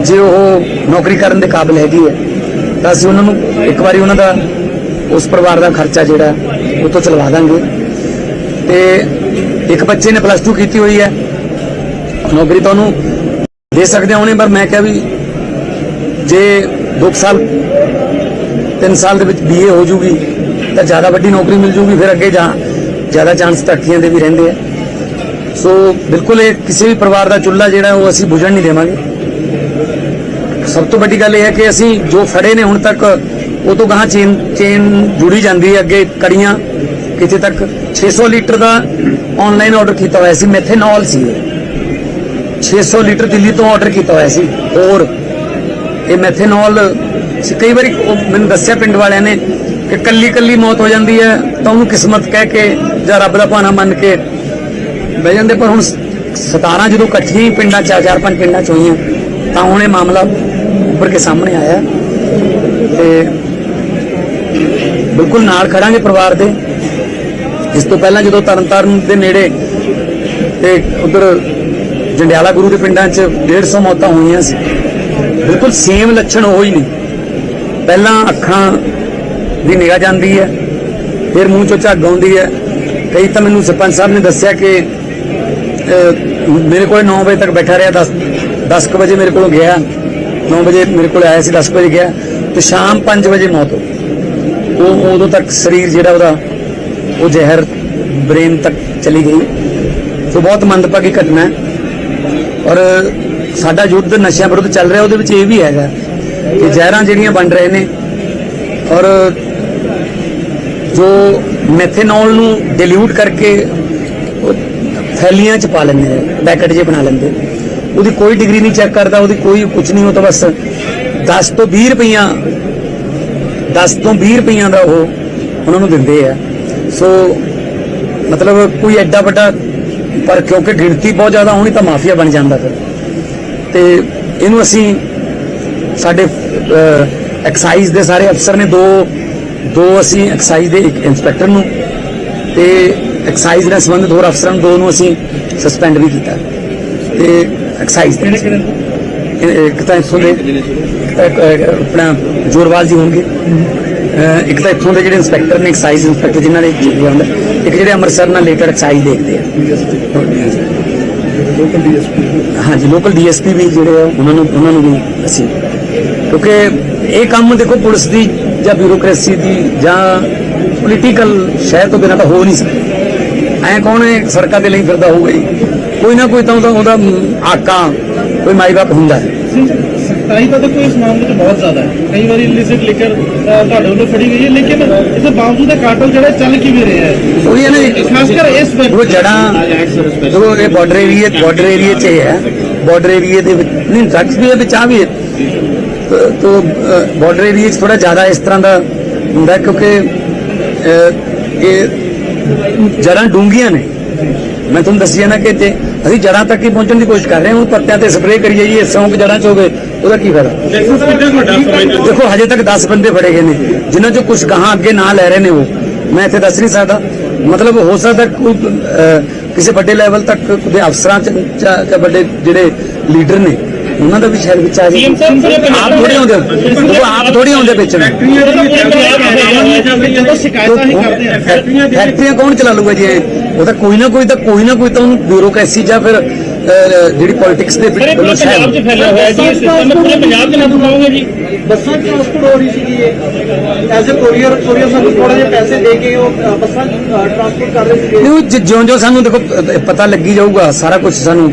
ਜੇ ਉਹ ਨੌਕਰੀ ਕਰਨ ਦੇ ਕਾਬਿਲ ਹੈਗੀ ਹੈ, ਤਾਂ ਅਸੀਂ ਉਹਨਾਂ ਨੂੰ ਇੱਕ ਵਾਰੀ ਉਹਨਾਂ ਦਾ, ਉਸ ਪਰਿਵਾਰ ਦਾ ਖਰਚਾ ਜਿਹੜਾ, ਉਹ ਤੋਂ ਚਲਵਾ ਦਾਂਗੇ। ਤੇ ਇੱਕ ਬੱਚੇ ਨੇ ਪਲੱਸ 2 ਕੀਤੀ ਹੋਈ ਹੈ। ਨੌਕਰੀ ਤਾਂ ਉਹਨੂੰ ਦੇ ਸਕਦੇ ਹਾਂ ਉਹਨੇ ਪਰ ਮੈਂ ਕਿਹਾ ਵੀ ਜੇ 2 ਸਾਲ 3 ਸਾਲ ਦੇ ਵਿੱਚ ਬੀਏ ਹੋ ਜੂਗੀ, ਤਾਂ ਜ਼ਿਆਦਾ ਵੱਡੀ ਨੌਕਰੀ ਮਿਲ ਜੂਗੀ, ਫਿਰ ਅੱਗੇ ਜਾ ਜ਼ਿਆਦਾ ਚਾਂਸ ਤਰੱਕੀਆਂ ਦੇ ਵੀ ਰਹਿੰਦੇ ਆ। ਸੋ ਬਿਲਕੁਲ ਇਹ ਕਿਸੇ ਵੀ ਪਰਿਵਾਰ ਦਾ ਚੁੱਲ੍ਹਾ ਜਿਹੜਾ, ਉਹ ਅਸੀਂ ਬੁਝਣ ਨਹੀਂ ਦੇਵਾਂਗੇ। ਸਭ ਤੋਂ ਵੱਡੀ ਗੱਲ ਇਹ ਹੈ ਕਿ ਅਸੀਂ ਜੋ ਫੜੇ ਨੇ ਹੁਣ ਤੱਕ, ਉਹ ਤੋਂ ਗਾਂ ਚੇਨ ਚੇਨ ਜੁੜੀ ਜਾਂਦੀ ਹੈ ਅੱਗੇ ਕੜੀਆਂ ਕਿਤੇ ਤੱਕ 600 ਲੀਟਰ ਦਾ ਆਨਲਾਈਨ ਆਰਡਰ ਕੀਤਾ ਹੋਇਆ ਸੀ ਮੈਥੇਨੋਲ ਸੀ ਇਹ। 600 ਲੀਟਰ ਦਿੱਲੀ ਤੋਂ ਆਰਡਰ ਕੀਤਾ ਹੋਇਆ ਸੀ, ਹੋਰ ਇਹ ਮੈਥੇਨੋਲ ਕਈ ਵਾਰੀ ਉਹ ਮੈਨੂੰ ਦੱਸਿਆ ਪਿੰਡ ਵਾਲਿਆਂ ਨੇ ਕਿ ਕੱਲੀ ਕੱਲੀ ਮੌਤ ਹੋ ਜਾਂਦੀ ਹੈ, ਤਾਂ ਉਹਨੂੰ ਕਿਸਮਤ ਕਹਿ ਕੇ ਜਾਂ ਰੱਬ ਦਾ ਭਾਣਾ ਮੰਨ ਕੇ ਬਹਿ ਜਾਂਦੇ, ਪਰ ਹੁਣ 17 ਜਦੋਂ ਇਕੱਠੀਆਂ ਹੀ ਪਿੰਡਾਂ ਚਾਰ ਚਾਰ ਪੰਜ ਪਿੰਡਾਂ ਚ ਹੋਈਆਂ, ਤਾਂ ਹੁਣ ਇਹ ਮਾਮਲਾ ਉੱਪਰ ਕੇ ਸਾਹਮਣੇ ਆਇਆ ਤੇ ਬਿਲਕੁਲ ਨਾਲ ਖੜਾਂਗੇ ਪਰਿਵਾਰ ਦੇ। ਇਸ ਤੋਂ ਪਹਿਲਾਂ ਜਦੋਂ ਤਰਨਤਾਰਨ ਦੇ ਨੇੜੇ ਤੇ ਉਧਰ ਜੰਡਿਆਲਾ ਗੁਰੂ ਦੇ ਪਿੰਡਾਂ 'ਚ 150 ਮੌਤਾਂ ਹੋਈਆਂ ਸੀ। ਬਿਲਕੁਲ ਸੇਮ ਲੱਛਣ ਹੋ ਹੀ ਨਹੀਂ ਪਹਿਲਾਂ ਅੱਖਾਂ ਦੀ ਨਿਗਾਹ ਜਾਂਦੀ ਹੈ, ਫਿਰ ਮੂੰਹ ਚੋਂ ਝੱਗ ਆਉਂਦੀ ਹੈ। ਕਈ ਤਾਂ ਮੈਨੂੰ ਸਰਪੰਚ ਸਾਹਿਬ ਨੇ ਦੱਸਿਆ ਕਿ ਮੇਰੇ ਕੋਲ 9 ਵਜੇ ਤੱਕ ਬੈਠਾ ਰਿਹਾ 10 10 ਕੁ ਵਜੇ ਮੇਰੇ ਕੋਲੋਂ ਗਿਆ। 9 ਵਜੇ ਮੇਰੇ ਕੋਲ ਆਇਆ ਸੀ 10 ਵਜੇ ਗਿਆ ਤੇ ਸ਼ਾਮ 5 ਵਜੇ ਮੌਤ ਹੋ ਗਈ। ਉਹ ਉਦੋਂ ਤੱਕ ਸਰੀਰ ਜਿਹੜਾ ਉਹਦਾ, ਉਹ ਜ਼ਹਿਰ ਬ੍ਰੇਨ ਤੱਕ ਚਲੀ ਗਈ। ਸੋ ਬਹੁਤ ਮੰਦਭਾਗੀ ਘਟਨਾ ਹੈ। ਔਰ ਸਾਡਾ ਯੁੱਧ ਨਸ਼ਿਆਂ ਵਿਰੁੱਧ ਚੱਲ ਰਿਹਾ, ਉਹਦੇ ਵਿੱਚ ਇਹ ਵੀ ਹੈਗਾ ਕਿ ਜ਼ਹਿਰਾਂ ਜਿਹੜੀਆਂ ਬਣ ਰਹੇ ਨੇ ਔਰ ਜੋ ਮੈਥੇਨੋਲ ਨੂੰ ਡਿਲੂਟ ਕਰਕੇ ਥੈਲੀਆਂ ਚ ਪਾ ਲੈਂਦੇ ਨੇ, ਪੈਕਟ ਜੇ ਬਣਾ ਲੈਂਦੇ ਉਹਦੀ ਕੋਈ ਡਿਗਰੀ ਨਹੀਂ ਚੈੱਕ ਕਰਦਾ, ਉਹਦੀ ਕੋਈ ਕੁਝ ਨਹੀਂ, ਉਹ ਤਾਂ ਬਸ 10 ਤੋਂ 20 ਰੁਪਈਆ 10 ਤੋਂ 20 ਰੁਪਈਆ ਦਾ ਉਹ ਉਹਨਾਂ ਨੂੰ ਦਿੰਦੇ ਆ। ਸੋ ਮਤਲਬ ਕੋਈ ਐਡਾ ਵੱਡਾ, ਪਰ ਕਿਉਂਕਿ ਗਿਣਤੀ ਬਹੁਤ ਜ਼ਿਆਦਾ ਹੋਣੀ ਤਾਂ ਮਾਫੀਆ ਬਣ ਜਾਂਦਾ ਫਿਰ। ਤੇ ਇਹਨੂੰ ਅਸੀਂ ਸਾਡੇ ਐਕਸਾਈਜ਼ ਦੇ ਸਾਰੇ ਅਫਸਰ ਨੇ ਦੋ ਦੋ ਅਸੀਂ ਐਕਸਾਈਜ਼ ਦੇ ਇੱਕ ਇੰਸਪੈਕਟਰ ਨੂੰ ਤੇ ਐਕਸਾਈਜ਼ ਨਾਲ ਸੰਬੰਧਿਤ ਹੋਰ ਅਫਸਰਾਂ ਨੂੰ ਦੋ ਨੂੰ ਅਸੀਂ ਸਸਪੈਂਡ ਵੀ ਕੀਤਾ। ਤੇ ਐਕਸਾਈਜ਼ ਦੇ ਇਹ- ਇੱਕ ਤਾਂ ਇੱਥੋਂ ਦੇ ਆਪਣਾ ਜੋਰਵਾਲ ਜੀ ਹੋਣਗੇ। ਇੱਕ ਤਾਂ ਇੱਥੋਂ ਦੇ ਜਿਹੜੇ ਇੰਸਪੈਕਟਰ ਨੇ ਐਕਸਾਈਜ਼ ਇੰਸਪੈਕਟਰ ਜਿਨ੍ਹਾਂ ਨੇ ਇੱਕ ਜਿਹੜੇ ਅੰਮ੍ਰਿਤਸਰ ਨਾਲ ਰਿਲੇਟਡ ਐਕਸਾਈਜ਼ ਦੇਖਦੇ ਆ। ਲੋਕਲ ਡੀਐਸਪੀ ਹਾਂਜੀ ਲੋਕਲ ਡੀਐਸਪੀ ਵੀ ਜਿਹੜੇ ਆ ਉਹਨਾਂ ਨੂੰ ਉਹਨਾਂ ਨੂੰ ਵੀ ਅਸੀਂ। ਕਿਉਂਕਿ ਇਹ ਕੰਮ ਦੇਖੋ ਪੁਲਿਸ ਦੀ ਜਾਂ ਬਿਊਰੋਕ੍ਰੇਸੀ ਦੀ ਜਾਂ ਪੋਲੀਟੀਕਲ ਸ਼ਹਿਰ ਤੋਂ ਬਿਨਾਂ ਤਾਂ ਹੋ ਨਹੀਂ ਸਕਦਾ। ਐ ਕੌਣ ਹੈ? ਸੜਕਾਂ ਤੇ ਲਈ ਫਿਰਦਾ ਹੋਊਗਾ ਜੀ। ਕੋਈ ਨਾ ਕੋਈ ਤਾਂ ਉਹਦਾ ਆਕਾ ਕੋਈ ਮਾਈ ਬਾਪ ਹੁੰਦਾ। ਹੈ ਸਖਤਾਈ ਤਾਂ ਦੇਖੋ ਇਸ ਮਾਮਲੇ 'ਚ ਬਹੁਤ ਜ਼ਿਆਦਾ ਹੈ। ਕਈ ਵਾਰੀ ਇਲਿਸਿਟ ਲਿਕਰ ਤੁਹਾਡੇ ਵੱਲੋਂ ਫੜੀ ਗਈ ਹੈ ਲੇਕਿਨ ਇਸ ਦੇ ਬਾਵਜੂਦ ਇਹ ਕਾਟਲ ਜਿਹੜਾ ਚੱਲ ਕਿਵੇਂ ਰਿਹਾ ਹੈ? ਉਹੀ ਹੈ ਨਾ ਜੀ, ਖਾਸ ਕਰ ਇਸ ਉਹ ਜੜਾਂ ਦੇਖੋ ਇਹ ਬਾਰਡਰ ਏਰੀਆ ਬਾਰਡਰ ਏਰੀਆ 'ਚ ਇਹ ਹੈ। ਬਾਰਡਰ ਏਰੀਆ ਦੇ ਵਿੱਚ ਨਹੀਂ ਡਰੱਗਸ ਵੀ ਹੈ ਵਿੱਚ ਆ ਵੀ ਹੈ। ਤੋ- ਤੋ ਬਾਰਡਰ ਏਰੀਆ 'ਚ ਥੋੜਾ ਜ਼ਿਆਦਾ ਇਸ ਤਰ੍ਹਾਂ ਦਾ ਹੁੰਦਾ ਹੈ ਕਿਉਂਕਿ ਇਹ ਜੜਾਂ ਡੂੰਘੀਆਂ ਨੇ। ਮੈਂ ਤੁਹਾਨੂੰ ਦੱਸਿਆ ਨਾ ਕਿ ਜੇ ਅਸੀਂ ਜੜਾਂ ਤੱਕ ਹੀ ਪਹੁੰਚਣ ਦੀ ਕੋਸ਼ਿਸ਼ ਕਰ ਰਹੇ ਹਾਂ। ਹੁਣ ਪੱਤਿਆਂ ਤੇ ਸਪਰੇਅ ਕਰੀਏ ਜੀ ਇਹ ਸੌਂਕ ਜੜਾਂ 'ਚ ਹੋਵੇ ਉਹਦਾ ਕੀ ਫਾਇਦਾ? ਦੇਖੋ ਹਜੇ ਤੱਕ 10 ਬੰਦੇ ਫੜੇ ਗਏ ਨੇ ਜਿਨ੍ਹਾਂ ਚੋਂ ਕੁਝ ਗਾਹਾਂ ਅੱਗੇ ਨਾਂ ਲੈ ਰਹੇ ਨੇ ਉਹ। ਮੈਂ ਇੱਥੇ ਦੱਸ ਨਹੀਂ ਸਕਦਾ। ਮਤਲਬ ਹੋ ਸਕਦਾ ਕੋਈ ਕਿਸੇ ਵੱਡੇ ਲੈਵਲ ਤੱਕ ਦੇ ਅਫਸਰਾਂ ਚ ਜਾਂ ਵੱਡੇ ਜਿਹੜੇ ਲੀਡਰ ਨੇ ਉਹਨਾਂ ਦਾ ਵੀ ਸ਼ਾਇਦ ਵਿੱਚ ਆ ਜਾਏ ਪੰਜਾਬ ਆਪ ਥੋੜੀ ਆਉਂਦੇ ਦੇਖੋ ਆਪ ਥੋੜੀ ਆਉਂਦੇ ਵਿੱਚ ਨੇ ਜਦੋਂ ਸ਼ਿਕਾਇਤਾਂ ਹੀ ਕਰਦੇ ਆ ਫੈਕਟਰੀਆਂ ਕੌਣ ਚਲਾ ਲੂਗਾ ਜੀ ਇਹ? ਉਹ ਤਾਂ ਕੋਈ ਨਾ ਕੋਈ ਤਾਂ ਕੋਈ ਨਾ ਕੋਈ ਤਾਂ ਉਹਨੂੰ ਬਿਊਰੋਕ੍ਰੇਸੀ ਜਾਂ ਫਿਰ ਜਿਹੜੀ ਪੋਲਿਟਿਕਸ ਦੇ ਵਿੱਚ ਵੱਲੋਂ ਸ਼ਾਇਦ ਫੈਲਿਆ ਹੋਇਆ ਜੀ ਸਿਸਟਮ ਪੂਰੇ ਪੰਜਾਬ 'ਚ ਲਾਗੂ ਪਾਉਂਗੇ ਜੀ। ਬੱਸਾਂ ਟਰਾਂਸਪੋਰਟ ਹੋ ਰਹੀ ਸੀਗੀ ਇਹ। ਐਜ਼ ਅ ਕੋਰੀਅਰ ਕੋਰੀਅਰ ਸਾਨੂੰ ਥੋੜੇ ਜਿਹੇ ਪੈਸੇ ਦੇ ਕੇ ਉਹ ਬੱਸਾਂ ਟਰਾਂਸਪੋਰਟ ਕਰ ਰਹੇ ਸੀਗੇ। ਨਹੀਂ ਉਹ ਜ- ਜਿਉਂ ਜਿਉਂ ਸਾਨੂੰ ਦੇਖੋ ਪਤਾ ਲੱਗੀ ਜਾਊਗਾ ਸਾਰਾ ਕੁਝ ਸਾਨੂੰ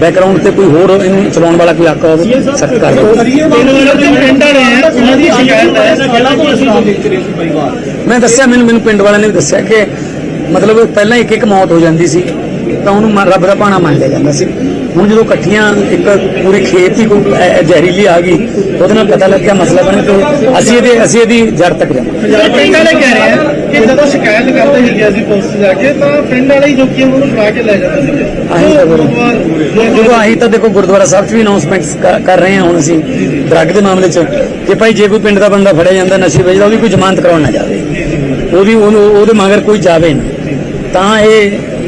ਬੈਕਗ੍ਰਾਉਂਡ ਤੇ ਕੋਈ ਹੋਰ ਇਹਨੂੰ ਚਲਾਉਣ ਵਾਲਾ ਕੋਈ ਆਕਾ ਹੋਵੇ ਸਖਤ ਕਰ ਤਿੰਨ ਵਾਰ ਦੇ ਪਿੰਡ ਵਾਲੇ ਆ ਉਹਨਾਂ ਦੀ ਸ਼ਿਕਾਇਤ ਹੈ। ਪਹਿਲਾਂ ਤੋਂ ਅਸੀਂ ਦੇਖ ਰਹੇ ਸੀ ਪਰਿਵਾਰ। ਮੈਂ ਦੱਸਿਆ ਮੈਨੂੰ ਮੈਨੂੰ ਪਿੰਡ ਵਾਲਿਆਂ ਨੇ ਵੀ ਦੱਸਿਆ ਕਿ ਮਤਲਬ ਪਹਿਲਾਂ ਇੱਕ ਇੱਕ ਮੌਤ ਹੋ ਜਾਂਦੀ ਸੀ ਤਾਂ ਉਹਨੂੰ ਰੱਬ ਦਾ ਭਾਣਾ ਮੰਨ ਲਿਆ ਜਾਂਦਾ ਸੀ। ਹੁਣ ਜਦੋਂ ਇਕੱਠੀਆਂ ਇੱਕ ਪੂਰੀ ਖੇਤ ਹੀ ਕੋਈ ਜ਼ਹਿਰੀਲੀ ਆ ਗਈ ਉਹਦੇ ਨਾਲ ਪਤਾ ਲੱਗਿਆ ਮਸਲਾ ਬਣ ਤੇ ਅਸੀਂ ਇਹਦੇ ਅਸੀਂ ਇਹਦੀ ਜੜ ਤੱਕ ਜਾਵਾਂਗੇ ਪਿੰਡ ਵਾਲੇ ਕਹਿ ਰਹੇ ਆ ਕਿ ਜਦੋਂ ਸ਼ਿਕਾਇਤ ਕਰਦੇ ਸੀਗੇ ਅਸੀਂ ਪੁਲਿਸ 'ਚ ਜਾ ਕੇ ਤਾਂ ਪਿੰਡ ਵਾਲੇ ਹੀ ਜੋ ਕਿ ਉਹਨੂੰ ਛੁਡਾ ਕੇ ਲੈ ਜਾਂਦੇ ਸੀਗੇ। ਆਹੀ ਤਾਂ ਕਰੋ। ਉਹ ਦੇਖੋ ਅਸੀਂ ਤਾਂ ਦੇਖੋ ਗੁਰਦੁਆਰਾ ਸਾਹਿਬ 'ਚ ਵੀ ਅਨਾਉਂਸਮੈਂਟਸ ਕਰ ਰਹੇ ਹਾਂ ਹੁਣ ਅਸੀਂ। ਡਰੱਗ ਦੇ ਮਾਮਲੇ 'ਚ ਕਿ ਭਾਈ ਜੇ ਕੋਈ ਪਿੰਡ ਦਾ ਬੰਦਾ ਫੜਿਆ ਜਾਂਦਾ ਨਸ਼ੇ ਵੇਚਦਾ ਉਹਦੀ ਕੋਈ ਜ਼ਮਾਨਤ ਕਰਾਉਣ ਨਾ ਜਾਵੇ। ਉਹਦੀ ਉਹਨੂੰ ਉਹਦੇ ਮਗਰ ਕੋਈ ਜਾਵੇ ਨਾ। ਤਾਂ ਇਹ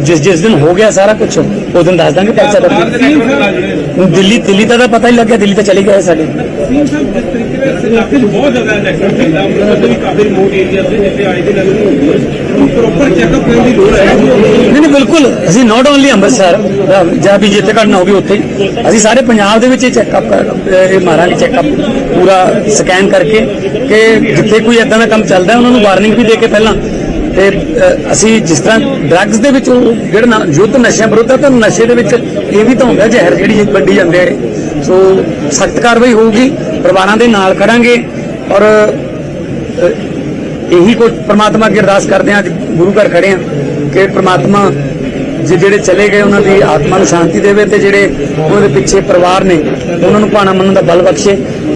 ਜਿਸ ਜਿਸ ਦਿਨ ਹੋ ਗਿਆ ਸਾਰਾ ਕੁਝ ਉਸ ਦਿਨ ਦੱਸ ਦਾਂਗੇ ਪੈਸਾ ਦਾ ਦਿੱਲੀ ਦਿੱਲੀ ਦਾ ਤਾਂ ਪਤਾ ਹੀ ਲੱਗਿਆ ਦਿੱਲੀ ਤਾਂ ਚਲੇ ਗਏ ਸਾਡੇ। ਸੀਐਮ ਸਾਹਿਬ ਜਿਸ ਤਰੀਕੇ ਨਾਲ ਇਲਾਕੇ 'ਚ ਬਹੁਤ ਜ਼ਿਆਦਾ ਇਲੈਕਸ਼ਨ ਚੱਲਦਾ ਮਤਲਬ ਵੀ ਕਾਫੀ ਰਿਮੋਟ ਏਰੀਆ ਦੇ ਜਿੱਥੇ ਆਏ ਦਿਨ ਨੂੰ ਪ੍ਰੋਪਰ ਚੈੱਕਅਪ ਕਰਨ ਦੀ ਲੋੜ ਹੈ। ਨਹੀਂ ਨਹੀਂ ਬਿਲਕੁਲ। ਅਸੀਂ ਨਾਟ ਓਨਲੀ ਅੰਮ੍ਰਿਤਸਰ ਜਾਂ- ਵੀ ਜਿੱਥੇ ਘਟਨਾ ਹੋ ਗਈ ਉੱਥੇ। ਅਸੀਂ ਸਾਰੇ ਪੰਜਾਬ ਦੇ ਵਿੱਚ ਇਹ ਚੈੱਕਅਪ ਇਹ ਮਾਰਾਂਗੇ ਚੈੱਕਅਪ ਪੂਰਾ ਸਕੈਨ ਕਰਕੇ ਕਿ ਜਿੱਥੇ ਕੋਈ ਇਦਾਂ ਦਾ ਕੰਮ ਚੱਲਦਾ ਉਹਨਾਂ ਨੂੰ ਵਾਰਨਿੰਗ ਵੀ ਦੇ ਕੇ ਪਹਿਲਾਂ ਤੇ ਅਸੀਂ ਜਿਸ ਤਰ੍ਹਾਂ ਡਰੱਗਸ ਦੇ ਵਿੱਚ ਜਿਹੜਾ ਯੁੱਧ ਨਸ਼ਿਆਂ ਵਿਰੁੱਧ ਹੈ ਤਾਂ ਨਸ਼ੇ ਦੇ ਵਿੱਚ ਇਹ ਵੀ ਤਾਂ ਹੁੰਦਾ, ਜ਼ਹਿਰ ਜਿਹੜੀ ਵੱਡੀ ਜਾਂਦੇ ਆ ਸੋ ਸਖਤ ਕਾਰਵਾਈ ਹੋਊਗੀ, ਪਰਿਵਾਰਾਂ ਦੇ ਨਾਲ ਖੜਾਂਗੇ ਔਰ ਇਹੀ ਕੁਝ ਪ੍ਰਮਾਤਮਾ ਅੱਗੇ ਅਰਦਾਸ ਕਰਦੇ ਹਾਂ, ਅੱਜ ਗੁਰੂ ਘਰ ਖੜੇ ਹਾਂ ਕਿ ਪ੍ਰਮਾਤਮਾ ਜੇ ਜਿਹੜੇ ਚਲੇ ਗਏ, ਉਹਨਾਂ ਦੀ ਆਤਮਾ ਨੂੰ ਸ਼ਾਂਤੀ ਦੇਵੇ ਤੇ ਜਿਹੜੇ ਉਹਨਾਂ ਦੇ ਪਿੱਛੇ ਪਰਿਵਾਰ ਨੇ, ਉਹਨਾਂ ਨੂੰ ਭਾਣਾ ਮੰਨਣ ਦਾ ਬਲ ਬਖਸ਼ੇ।